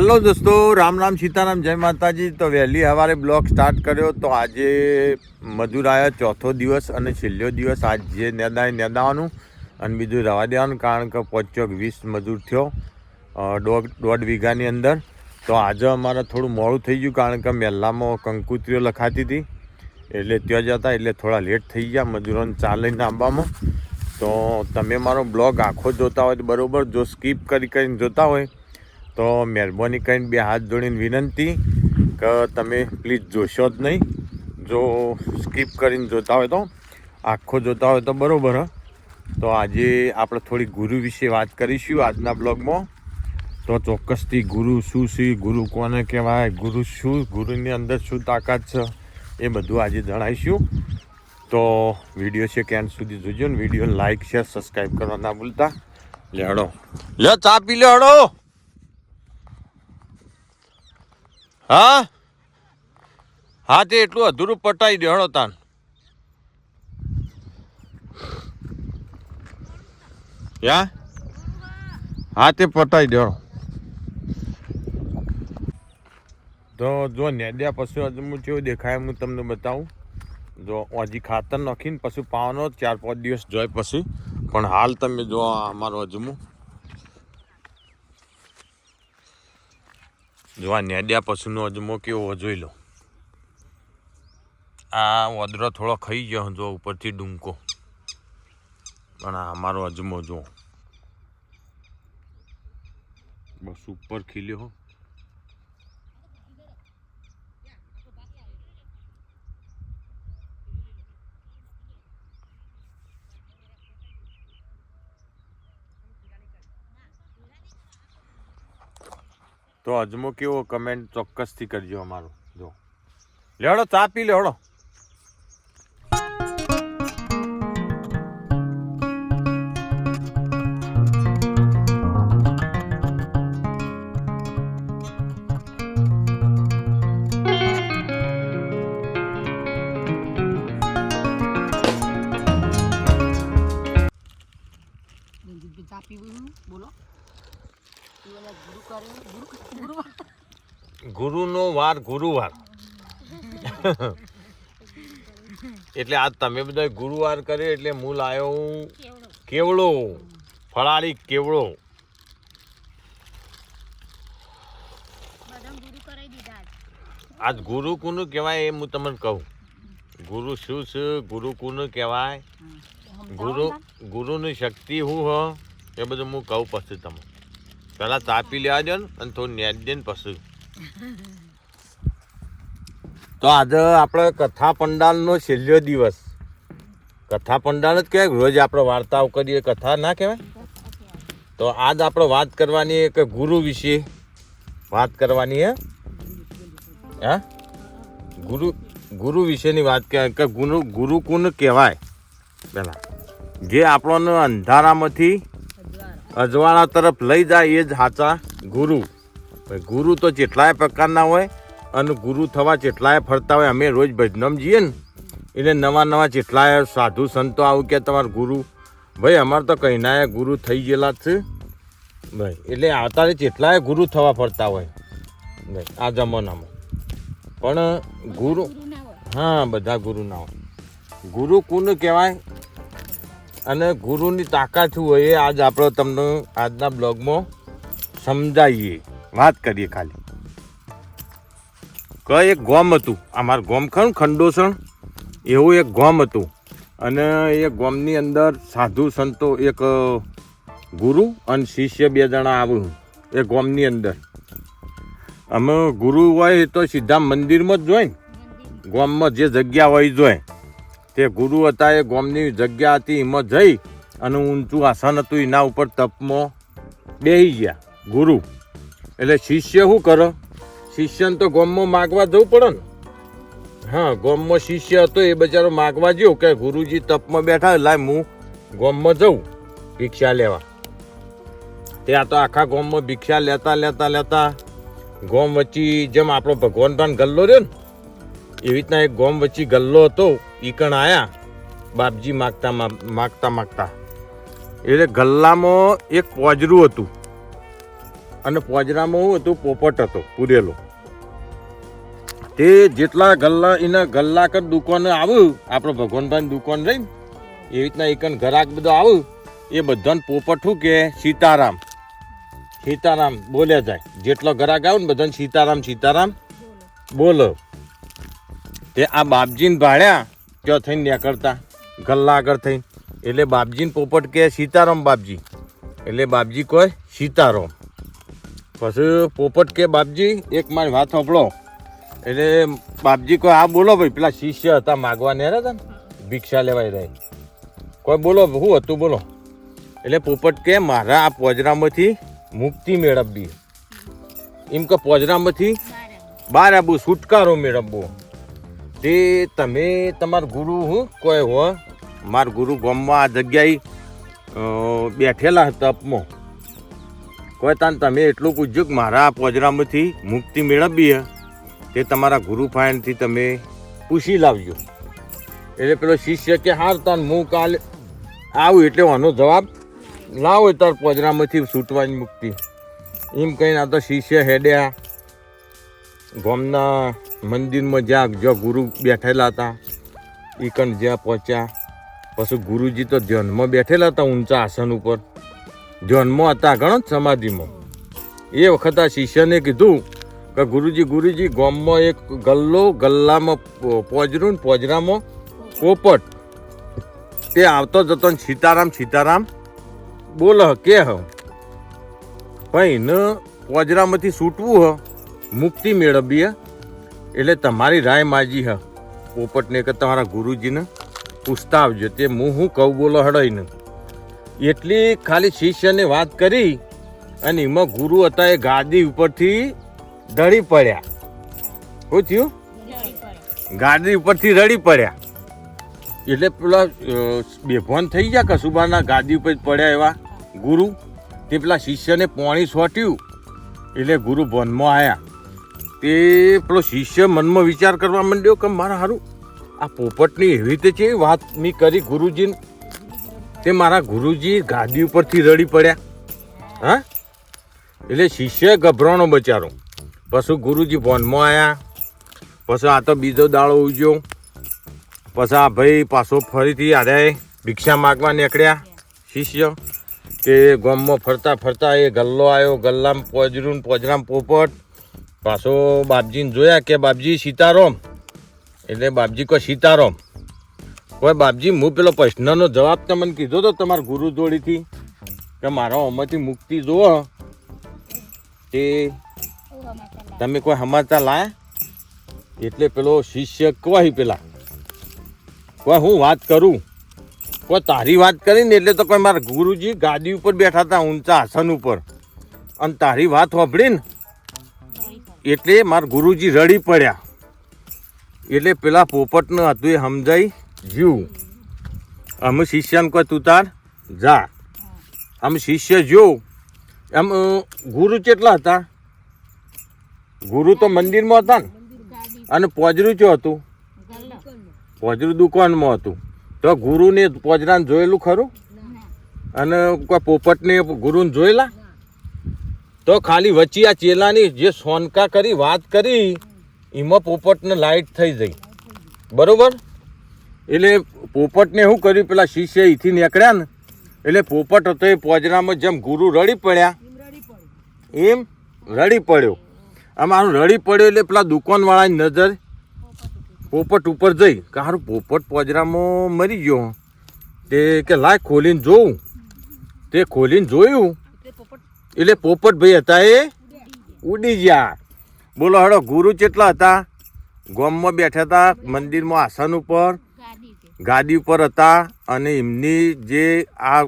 Hello દોસ્તો, રામ રામ સીતારામ, જય માતાજી. તો વહેલી સવારે બ્લોગ સ્ટાર્ટ કર્યો તો આજે મજૂર આવ્યા ચોથો દિવસ અને છેલ્લો દિવસ આજે નેદાય નેદાવાનું અને બીજું રવા દેવાનું કારણ કે પોચોક વીસ મજૂર થયો દોઢ દોઢ વીઘાની અંદર. તો આજે અમારે થોડું મોડું થઈ ગયું કારણ કે મહેલામાં કંકુત્રીઓ લખાતી હતી. એટલે ત્યાં જતા, એટલે થોડા લેટ થઈ ગયા મજૂરોને ચાલીને આંબામાં. તો તમે મારો બ્લોગ આખો જોતા હોય તો બરાબર, જો સ્કીપ કરી કરીને જોતા હોય તો મહેરબાની કરીને બે હાથ જોડીને વિનંતી કે તમે પ્લીઝ જોશો જ નહીં. જો સ્કીપ કરીને જોતા હોય તો. આખો જોતા હોય તો બરાબર તો આજે આપણે થોડી ગુરુ વિશે વાત કરીશું આજના બ્લોગમાં. તો ચોક્કસથી ગુરુ શું છે, ગુરુ કોને કહેવાય, ગુરુ શું, ગુરુની અંદર શું તાકાત છે, એ બધું આજે જણાવીશું. તો વીડિયો છે ક્યાં સુધી જોજો ને વીડિયો લાઈક, શેર, સબસ્ક્રાઈબ કરવા ના ભૂલતા. લે હડો લે ચા પી લે હડો હા? હા, તે એટલું અધૂરું પટાઈ દે, હળો તાન. યા? હા, તે પટાઈ દે તો જો નેડ્યા પછી હું કેવું દેખાય, હું તમને બતાવું. જો હજી ખાતર નાખીને પશુ પાવાનો ચાર પાંચ દિવસ જોય પછી. પણ હાલ તમે જો અમારું અજમું જો આ નેડ્યા પછીનો અજમો કેવો જોઈ લો આ ઓદરો થોડો ખાઈ ગયો જો ઉપરથી ડુંકો. પણ આ અમારો અજમો જો. બસ ઉપર ખીલ્યો તો અજમો કેવો કમેન્ટ ચોક્કસથી કરજો અમારો. જો. લેવડો ચા પી લેવડો ગુરુનો વાર ગુરુવાર. એટલે આજ તમે બધા ગુરુવાર કર્યો એટલે હું લાયો કેવડો ફળાળી કેવડો આજ. આજ ગુરુ કોનું કહેવાય એ હું તમને કહું. ગુરુ શું છે? ગુરુ કોનું કહેવાય? ગુરુ ગુરુની શક્તિ શું હ? એ બધું હું કહું પછી તમે પહેલાં તાપી લેવા દો ને અને થોડું નેટ દે ને પછી. તો આજે આપણે કથા પંડાલનો છેલ્લો દિવસ. કથા પંડાલ જ કહેવાય રોજ આપણે વાર્તાઓ કરીએ, કથા ના કહેવાય? તો આજ આપણે વાત કરવાની એક ગુરુ વિશે. વાત કરવાની હે? હા? ગુરુ ગુરુ વિશેની વાત કહેવાય કે ગુરુ ગુરુકુન કહેવાય. પહેલાં, જે આપણને અંધારામાંથી અજવાળા તરફ લઈ જાય એ જ સાચા ગુરુ. ગુરુ તો જેટલાય પ્રકારના હોય અને ગુરુ થવા જેટલાય ફરતા હોય, અમે રોજ ભજનમ જઈએ ને, એટલે નવા નવા જેટલાય સાધુ સંતો આવું કે તમારા ગુરુ, ભાઈ અમારે તો કહીનાય ગુરુ થઈ ગયેલા છે. ભાઈ, એટલે અત્યારે જેટલાય ગુરુ થવા ફરતા હોય, ભાઈ, આ જમાનામાં. પણ ગુરુ, હા, બધા ગુરુ ના હોય. ગુરુ કોને કહેવાય? અને ગુરુની તાકાત શું હોય એ આજ આપણે તમને આજના બ્લોગમાં સમજાવીએ વાત કરીએ ખાલી. ક એક ગોમ હતું. અમારું ગોમ ખરું ખંડોસણ? એવું એક ગોમ હતું. અને એ ગોમની અંદર સાધુ સંતો એક ગુરુ અને શિષ્ય બે જણા આવ્યું એ ગોમની અંદર. અમે ગુરુ હોય તો સીધા મંદિરમાં જ જોઈ ગોમમાં જે જગ્યા હોય જોઈ તે ગુરુ હતા એ ગોમની જગ્યા હતી, એમાં જઈ અને ઊંચું આસન હતું, એના ઉપર તપમાં બેસી ગયા, ગુરુ. એટલે શિષ્ય શું કરો? શિષ્યને તો ગોમમાં માગવા જવું પડે ને. હા, ગોમમાં શિષ્ય હતો, એ બચારો માગવા ગયો કે ગુરુજી તપમાં બેઠા લાય હું ગોમમાં જઉં ભિક્ષા લેવા. ત્યાં તો આખા ગોમમાં ભિક્ષા લેતા લેતા લેતા ગોમ વચ્ચે જેમ આપણો ભગવાન પણ ગલ્લો રહ્યો ને, એવી રીતના એક ગોમ વચ્ચે ગલ્લો હતો ઈકણ આવ્યા બાપજી માગતા માગતા માગતા. એટલે ગલ્લામાં એક પોજરું હતું. અને પોજરામાં હું હતું, પોપટ હતો, પૂરેલો. તે જેટલા ગલ્લા એના ગલ્લા કર દુકાન આવ્યું આપણો ભગવાનભાઈ દુકાન રહી એવી રીતના એકન ઘરાક બધો આવ્યું એ બધાને પોપટ શું કે, સીતારામ. સીતારામ બોલ્યા જાય. જેટલો ઘરાક આવ્યો ને બધાને સીતારામ સીતારામ બોલો. તે આ બાપજીને ભાડ્યા ક્યાં થઈને નીકળતા, ગલ્લા આગળ થઈને. એટલે બાપજીને પોપટ કે સીતારામ બાપજી? એટલે બાપજી કોઈ સીતારામ. પછી પોપટ કે બાપજી, એક મારી વાત સાંભળો. એટલે બાપજી કોઈ આ બોલો ભાઈ, પેલા શિષ્ય હતા માગવા ને હતા ને ભિક્ષા લેવાય રહી. કોઈ બોલો શું હતું બોલો. એટલે પોપટ કે, મારા આ પોજરામાંથી મુક્તિ મેળવવી. એમ કે, પોજરામાંથી બહાર આવું છુટકારો મેળવવો. તે તમે, તમાર ગુરુ હું કોઈ હો, મારા ગુરુ ગામમાં આ જગ્યાએ બેઠેલા હતા તપમાં કોઈ તાન તમે એટલું પૂછ્યું કે મારા પોજરામાંથી મુક્તિ મેળવીએ, તે તમારા ગુરુ ફાયનથી તમે પૂછી લાવજો. એટલે પેલો શિષ્ય કે, હાર તાન, હું કાલે આવું. એટલે આનો જવાબ લાવો તાર પોજરામાંથી છૂટવાની મુક્તિ. એમ કહીને આ તો શિષ્ય હેડ્યા. ગોમના મંદિરમાં જ્યાં જ્યાં ગુરુ બેઠેલા હતા એ કણ જ્યાં પહોંચ્યા. પછી ગુરુજી તો ધ્યાનમાં બેઠેલા હતા ઊંચા આસન ઉપર. ધ્યાનમાં હતા ઘણો સમાધિમાં. એ વખત આ શિષ્યને કીધું કે ગુરુજી ગુરુજી, ગામમાં એક ગલ્લો ગલ્લામાં પોજરું ને પોજરામાં પોપટ. તે આવતો જતો સીતારામ સીતારામ, બોલ કે હ? ભાઈ, ને પોજરામાંથી છૂટવું હ? મુક્તિ મેળવીએ? એટલે તમારી રાય માજી હ. પોપટને કે તમારા ગુરુજીને પૂછતા આવજો. તે હું હું કહું બોલો હડાઈને એટલી ખાલી શિષ્યને વાત કરી અને એમાં ગુરુ હતા એ ગાદી ઉપરથી ઢળી પડ્યા. શું થયું? ગાદી ઉપરથી રડી પડ્યા. એટલે પેલા બેભાન થઈ ગયા કસુબાના ગાદી ઉપર પડ્યા એવા ગુરુ. તે પેલા શિષ્યને પોણી સોટ્યું. એટલે ગુરુ ભવનમાં આવ્યા તે પેલો શિષ્ય મનમાં વિચાર કરવા માંડ્યો કે મારા હારું, આ પોપટની એવી રીતે છે વાત મેં કરી ગુરુજીને? તે મારા ગુરુજી ગાદી ઉપરથી રડી પડ્યા. હા? એટલે શિષ્ય ગભરાણો બચારો. પછી ગુરુજી ભોનમાં આવ્યા પછી આ તો બીજો દાડો ઉજ્યો. પછી આ ભાઈ પાછો ફરીથી આરે ભિક્ષા માગવા નીકળ્યા. શિષ્ય તે ગામમાં ફરતા ફરતા એ ગલ્લો આવ્યો. ગલ્લામાં પોજરું પોજરામ પોપટ. પાછો બાપજીને જોયા કે બાપજી સીતારામ. એટલે બાપજી કહો સીતારામ. કોઈ બાપજી, હું પેલો પ્રશ્નનો જવાબ તમને કીધો તો તમારા ગુરુ જોડીથી કે મારા આમાંથી મુક્તિ જુઓ. તે તમે કોઈ સમાચાર લાયા? એટલે પેલો શિષ્ય કોઈ પેલા? કોઈ હું વાત કરું? કોઈ તારી વાત કરીને એટલે તો કોઈ મારા ગુરુજી ગાદી ઉપર બેઠા હતા, ઊંચા આસન ઉપર. અને તારી વાત સાંભળીને એટલે મારા ગુરુજી રડી પડ્યા. એટલે પેલા પોપટને હતું એ સમજાઈ જ્યું અમે શિષ્યને કોઈ તું તાર જા. આમ શિષ્ય જો એમ ગુરુ કેટલા હતા? ગુરુ તો મંદિરમાં હતા ને. અને પોજરું ચો હતું? પોજરું દુકાનમાં હતું. તો ગુરુને પોજરાને જોયેલું ખરું? અને કોઈ પોપટને ગુરુને જોયેલા? તો ખાલી વચ્ચે આ ચેલાની જે સોનકા કરી વાત કરી, એમાં પોપટને લાઈટ થઈ જઈ બરોબર? એટલે પોપટને શું કર્યું? પેલા શિષ્ય અહીંથી નીકળ્યા ને, એટલે પોપટ હતો એ પોજરામાં જેમ ગુરુ રડી પડ્યા, એમ રડી પડ્યો. આમ આનું રડી પડ્યો એટલે પેલા દુકાનવાળાની નજર પોપટ ઉપર જઈ. કે હારું, પોપટ પોજરામાં મરી ગયો. તે કે લાય ખોલીને જોઉં. તે ખોલીને જોયું. એટલે પોપટ ભાઈ હતા એ ઉડી ગયા. બોલો હડો ગુરુ કેટલા હતા? ગોમમાં બેઠા હતા મંદિરમાં આસન ઉપર. ગાદી ઉપર હતા અને એમની જે આ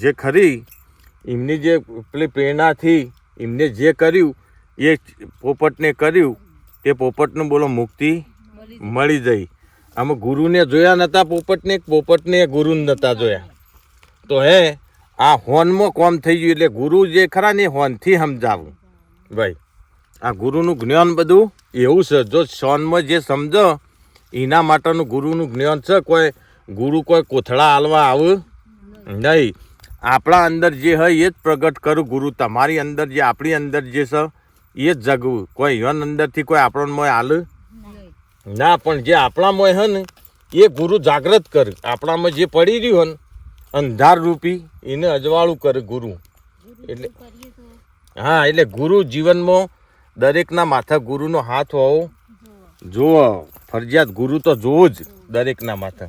જે ખરી એમની જે પેલી પ્રેરણાથી એમને જે કર્યું એ પોપટને કર્યું તે પોપટને બોલો મુક્તિ મળી જઈ. આમાં ગુરુને જોયા નહોતા પોપટને પોપટને ગુરુને નહોતા જોયા. તો હે આ હોનમાં કોમ થઈ ગયું એટલે ગુરુ જે ખરા ને હોનથી સમજાવું. ભાઈ આ ગુરુનું જ્ઞાન બધું એવું છે. જો સોનમાં જે સમજો એના માટેનું ગુરુનું જ્ઞાન છે કોઈ ગુરુ કોઈ કોથળા હાલવા આવે? નહીં. આપણા અંદર જે હોય એ જ પ્રગટ કરું ગુરુ. તમારી અંદર જે આપણી અંદર જે છે એ જ જગવું. કોઈ યન અંદરથી કોઈ આપણો મોય હાલ ના પણ જે આપણામાં હે ને એ ગુરુ જાગ્રત કર. આપણામાં જે પડી રહ્યું હોય ને અંધાર રૂપી એને અજવાળું કરે ગુરુ. એટલે હા એટલે ગુરુ જીવનમાં દરેકના માથા ગુરુનો હાથ હોવો જુઓ, ફરજિયાત ગુરુ તો જુઓ જ દરેકના માથે.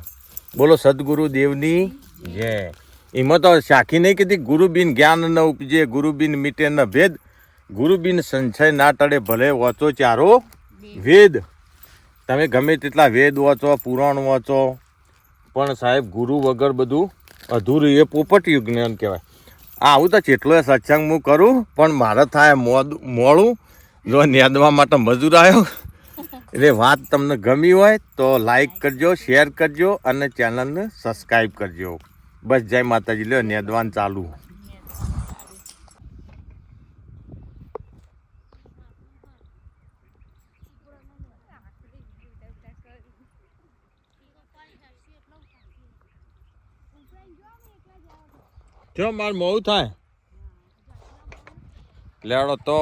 બોલો, સદગુરુ દેવની જય. એમાં તો શાખી નહીં કીધી ગુરુ બિન જ્ઞાન ન ઉપજે ગુરુ બિન મીટે ન ભેદ. ગુરુ બિન સંશય ના ટળે ભલે વાંચો ચારો વેદ. તમે ગમે તેટલા વેદ વાંચો, પુરાણ વાંચો, પણ સાહેબ, ગુરુ વગર બધું અધૂરું એ પોપટિયું જ્ઞાન કહેવાય. આ આવું તો જેટલો સત્સંગ હું કરું, પણ મારે થાય મોડું. જો નેદવા માટે મજૂર આવ્યો એટલે વાત તમને ગમી હોય તો લાઈક કરજો શેર કરજો અને ચેનલને સબસ્ક્રાઈબ કરજો. બસ જય માતાજી. લ્યો, નેદવાન ચાલુ. જો, મારે મોડું થાય લેડો તો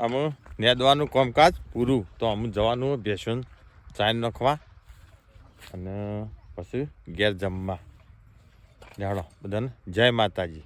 અમે નેદવાનું કામકાજ પૂરું. તો અમે જવાનું બેસન ચાય નાખવા અને પછી ઘેર જમવા. જાણો બધાને. જય માતાજી.